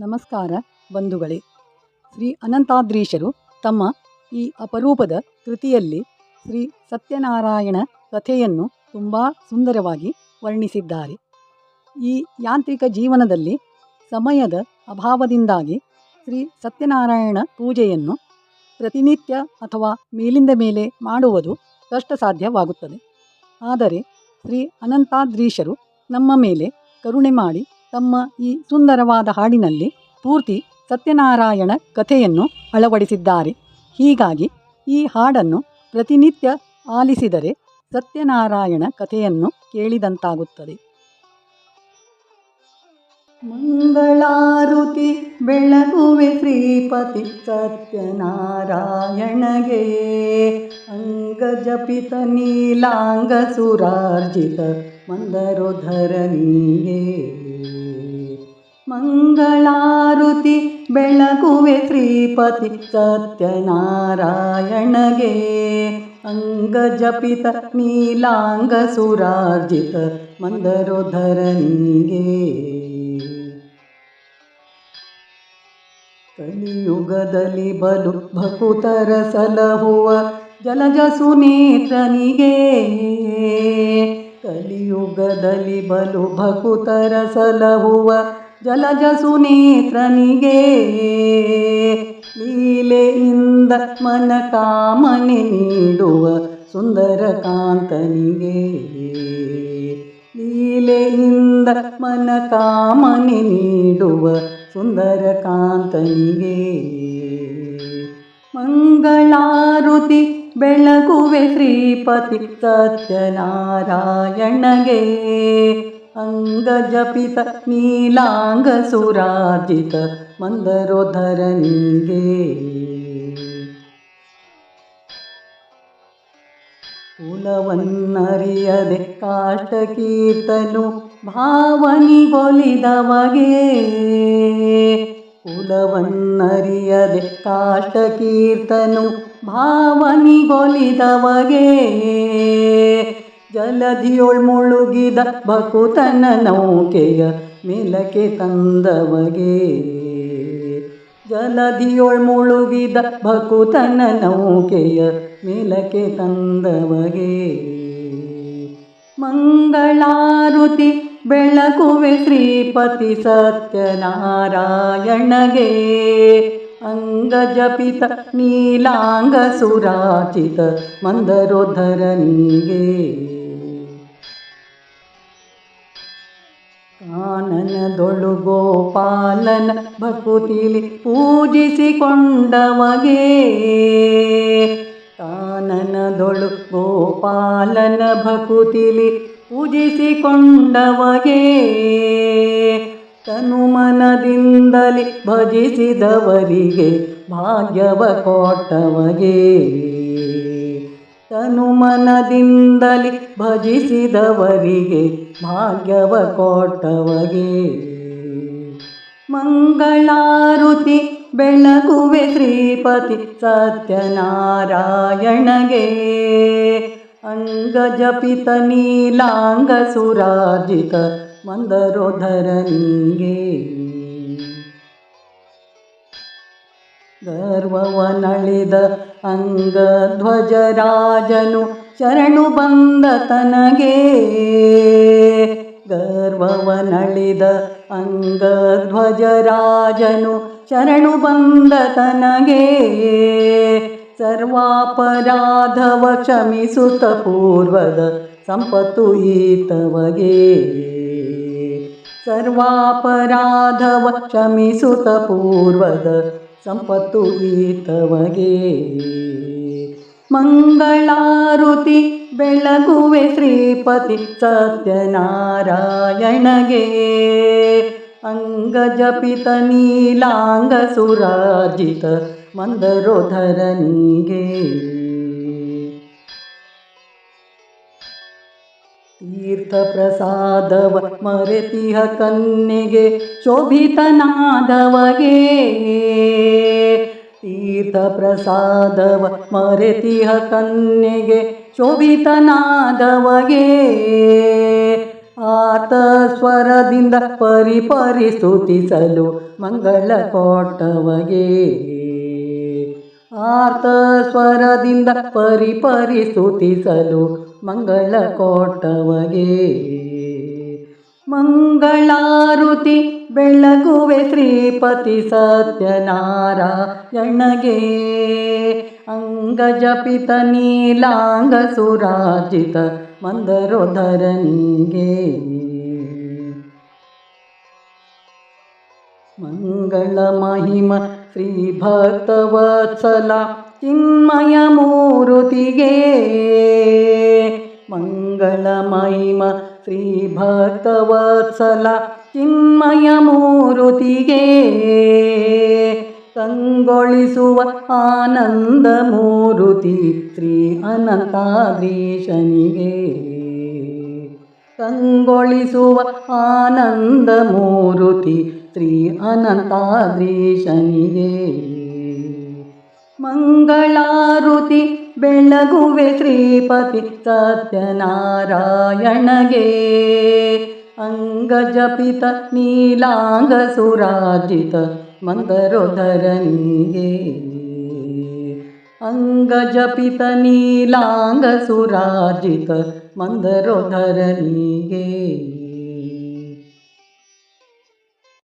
ನಮಸ್ಕಾರ ಬಂಧುಗಳೇ. ಶ್ರೀ ಅನಂತಾದ್ರೀಶರು ತಮ್ಮ ಈ ಅಪರೂಪದ ಕೃತಿಯಲ್ಲಿ ಶ್ರೀ ಸತ್ಯನಾರಾಯಣ ಕಥೆಯನ್ನು ತುಂಬ ಸುಂದರವಾಗಿ ವರ್ಣಿಸಿದ್ದಾರೆ. ಈ ಯಾಂತ್ರಿಕ ಜೀವನದಲ್ಲಿ ಸಮಯದ ಅಭಾವದಿಂದಾಗಿ ಶ್ರೀ ಸತ್ಯನಾರಾಯಣ ಪೂಜೆಯನ್ನು ಪ್ರತಿನಿತ್ಯ ಅಥವಾ ಮೇಲಿಂದ ಮೇಲೆ ಮಾಡುವುದು ಕಷ್ಟ ಸಾಧ್ಯವಾಗುತ್ತದೆ ಆದರೆ ಶ್ರೀ ಅನಂತಾದ್ರೀಶರು ನಮ್ಮ ಮೇಲೆ ಕರುಣೆ ಮಾಡಿ ತಮ್ಮ ಈ ಸುಂದರವಾದ ಹಾಡಿನಲ್ಲಿ ಪೂರ್ತಿ ಸತ್ಯನಾರಾಯಣ ಕಥೆಯನ್ನು ಅಳವಡಿಸಿದ್ದಾರೆ. ಹೀಗಾಗಿ ಈ ಹಾಡನ್ನು ಪ್ರತಿನಿತ್ಯ ಆಲಿಸಿದರೆ ಸತ್ಯನಾರಾಯಣ ಕಥೆಯನ್ನು ಕೇಳಿದಂತಾಗುತ್ತದೆ. ಮಂಗಳಾರುತಿ ಬೆಳಗುವೆ ಶ್ರೀಪತಿ ಸತ್ಯನಾರಾಯಣಗೆ ಅಂಗಜಪಿತ ನೀಲಾಂಗ ಸುರಾರ್ಜಿತ ಮಂದರೋಧರನಿಗೆ ಮಂಗಳಾರುತಿ ಬೆಳಗುವೆ ಶ್ರೀಪತಿ ಸತ್ಯನಾರಾಯಣಗೆ. ಅಂಗಜಪಿತ ನೀಲಾಂಗ ಸುರಾರ್ಜಿತ ಮಂದರೋಧರನಿಗೆ. ಕಲಿಯುಗದಲ್ಲಿ ಬಲು ಭಕುತರ ಸಲಹುವ ಜಲಜ ಸುನೇತ್ರನಿಗೆ ಕಲಿಯುಗದಲ್ಲಿ ಬಲು ಭಕುತರ ಸಲಹುವ ಜಲಜ ಸುನೇತ್ರನಿಗೆ ಲೀಲೆಯಿಂದ ಮನ ಕಾಮನೆ ನೀಡುವ ಸುಂದರ ಕಾಂತನಿಗೆ ಲೀಲೆಯಿಂದ ಮನ ಕಾಮನೆ ನೀಡುವ ಸುಂದರ ಕಾಂತನಿಗೆ ಮಂಗಳಾರುತಿ ಬೆಳಗುವೆ ಶ್ರೀಪತಿ ಸತ್ಯನಾರಾಯಣಗೆ ಅಂಗಜಪಿತ ನೀಲಾಂಗ ಸುರಾಜಿತ ಮಂದರೋಧರನಿಗೆ ಕುಲವನ್ನರಿಯದೆ ಕಾಷ್ಟ ಕೀರ್ತನು ಭಾವನಿಗೊಲಿದವಗೆ ಕುಲವನ್ನರಿಯದೆ ಕಾಷ್ಟ ಕೀರ್ತನು ಭಾವನಿಗೊಲಿದವಗೆ ಜಲಧಿಯೊಳ್ ಮುಳುಗಿದ ಬಕುತನ ನೌಕೆಯ ಮೇಲಕ್ಕೆ ತಂದವಗೆ. ಜಲಧಿಯೋಳ್ ಮುಳುಗಿದ ಬಕುತನ ನೌಕೆಯ ಮೇಲಕ್ಕೆ ತಂದವಗೆ. ಮಂಗಳಾರುತಿ ಬೆಳಗುವೆ ಶ್ರೀಪತಿ ಸತ್ಯನಾರಾಯಣಗೆ. ಅಂಗಜಪಿತ ನೀಲಾಂಗ ಸುರಾಚಿತ ಮಂದರೋಧರನಿಗೆ ಕಾನನದೊಳು ಗೋಪಾಲನ ಭಕುತಿಲಿ ಪೂಜಿಸಿಕೊಂಡವಗೆ. ಕಾನನದೊಳು ಗೋಪಾಲನ ಭಕುತಿಲಿ ಪೂಜಿಸಿಕೊಂಡವಗೆ. ತನುಮನದಿಂದಲಿ ಭಜಿಸಿದವರಿಗೆ ಭಾಗ್ಯವ ಕೊಟ್ಟವಗೆ. ತನುಮನದಿಂದಲಿ ಭಜಿಸಿದವರಿಗೆ ಭಾಗ್ಯವ ಕೊಟ್ಟವಗೆ. ಮಂಗಳಾರುತಿ ಬೆಳಗುವೆ ಶ್ರೀಪತಿ ಸತ್ಯನಾರಾಯಣಗೆ. ಅಂಗಜಪಿತ ನೀಲಾಂಗ ಸುರಾಜಿತ ಮಂದರೋಧರನಿಗೆ. ಗರ್ವವನಳಿದ ಅಂಗಧ್ವಜರಾಜನು ಶರಣು ಬಂದ ತನಗೆ. ಗರ್ವವನಳಿದ ಅಂಗಧ್ವಜರಾಜನು ಶರಣು ಬಂದ ತನಗೆ. ಸರ್ವಾಪರಾಧವ ಕ್ಷಮಿಸುತ್ತ ಪೂರ್ವದ ಸಂಪತ್ತು ಈತವಗೆ. ಸರ್ವಾಪರಾಧವ ಕ್ಷಮಿಸುತ್ತ ಪೂರ್ವದ ಸಂಪತ್ತು ಈತವಗೆ. ಮಂಗಳಾರುತಿ ಬೆಳಗುವೆ ಶ್ರೀಪತಿ ಸತ್ಯನಾರಾಯಣಗೆ. ಅಂಗಜಪಿತ ನೀಲಾಂಗ ಸುರಾಜಿತ ಮಂದರೋಧರನಿಗೆ ತೀರ್ಥ ಪ್ರಸಾದವ ಮರೆತಿಹ ಕನ್ನೆಗೆ ಶೋಭಿತನಾದವಗೆ. ತೀರ್ಥ ಪ್ರಸಾದವ ಮರೆತಿಹ ಕನ್ನೆಗೆ ಶೋಭಿತನಾದವಗೆ. ಆತ ಸ್ವರದಿಂದ ಪರಿ ಪರಿ ಸ್ತುತಿಸಲು ಮಂಗಳ ಕೊಟ್ಟವಗೆ ಆತ ಸ್ವರದಿಂದ ಪರಿ ಪರಿ ಸ್ತುತಿಸಲು ಮಂಗಳ ಕೊಟ್ಟವಗೆ ಮಂಗಳಾರುತಿ ಬೆಳಗುವೆ ಶ್ರೀಪತಿ ಸತ್ಯನಾರಾಯಣಗೆ ಅಂಗಜಪಿತ ನೀಲಾಂಗ ಸುರಾಜಿತ ಮಂದರೋಧರನಿಗೆ ಮಂಗಳ ಮಹಿಮ ಶ್ರೀ ಭಕ್ತವತ್ಸಲ ಚಿನ್ಮಯ ಮೂರುತಿಗೆ ಮಂಗಳ ಮಹಿಮ ಶ್ರೀ ಭಕ್ತವತ್ಸಲ ಚಿನ್ಮಯ ಮೂರುತಿಗೆ ಕಂಗೊಳಿಸುವ ಆನಂದ ಮೂರುತಿ ಶ್ರೀ ಅನಂತಾದ್ರೀಶನಿಗೆ. ಕಂಗೊಳಿಸುವ ಆನಂದ ಮೂರುತಿ ಶ್ರೀ ಅನಂತಾದ್ರೀಶನಿಗೆ. ಮಂಗಳಾರುತಿ ಬೆಳಗುವೆ ಶ್ರೀಪತಿ ಸತ್ಯನಾರಾಯಣಗೆ ಅಂಗಜಪಿತ ನೀಲಾಂಗ ಸುರಾಜಿತ ಮಂದರೋಧರನಿಗೆ ಅಂಗಜಪಿತ ನೀಲಾಂಗ ಸುರಾಜಿತ ಮಂದರೋಧರನಿಗೆ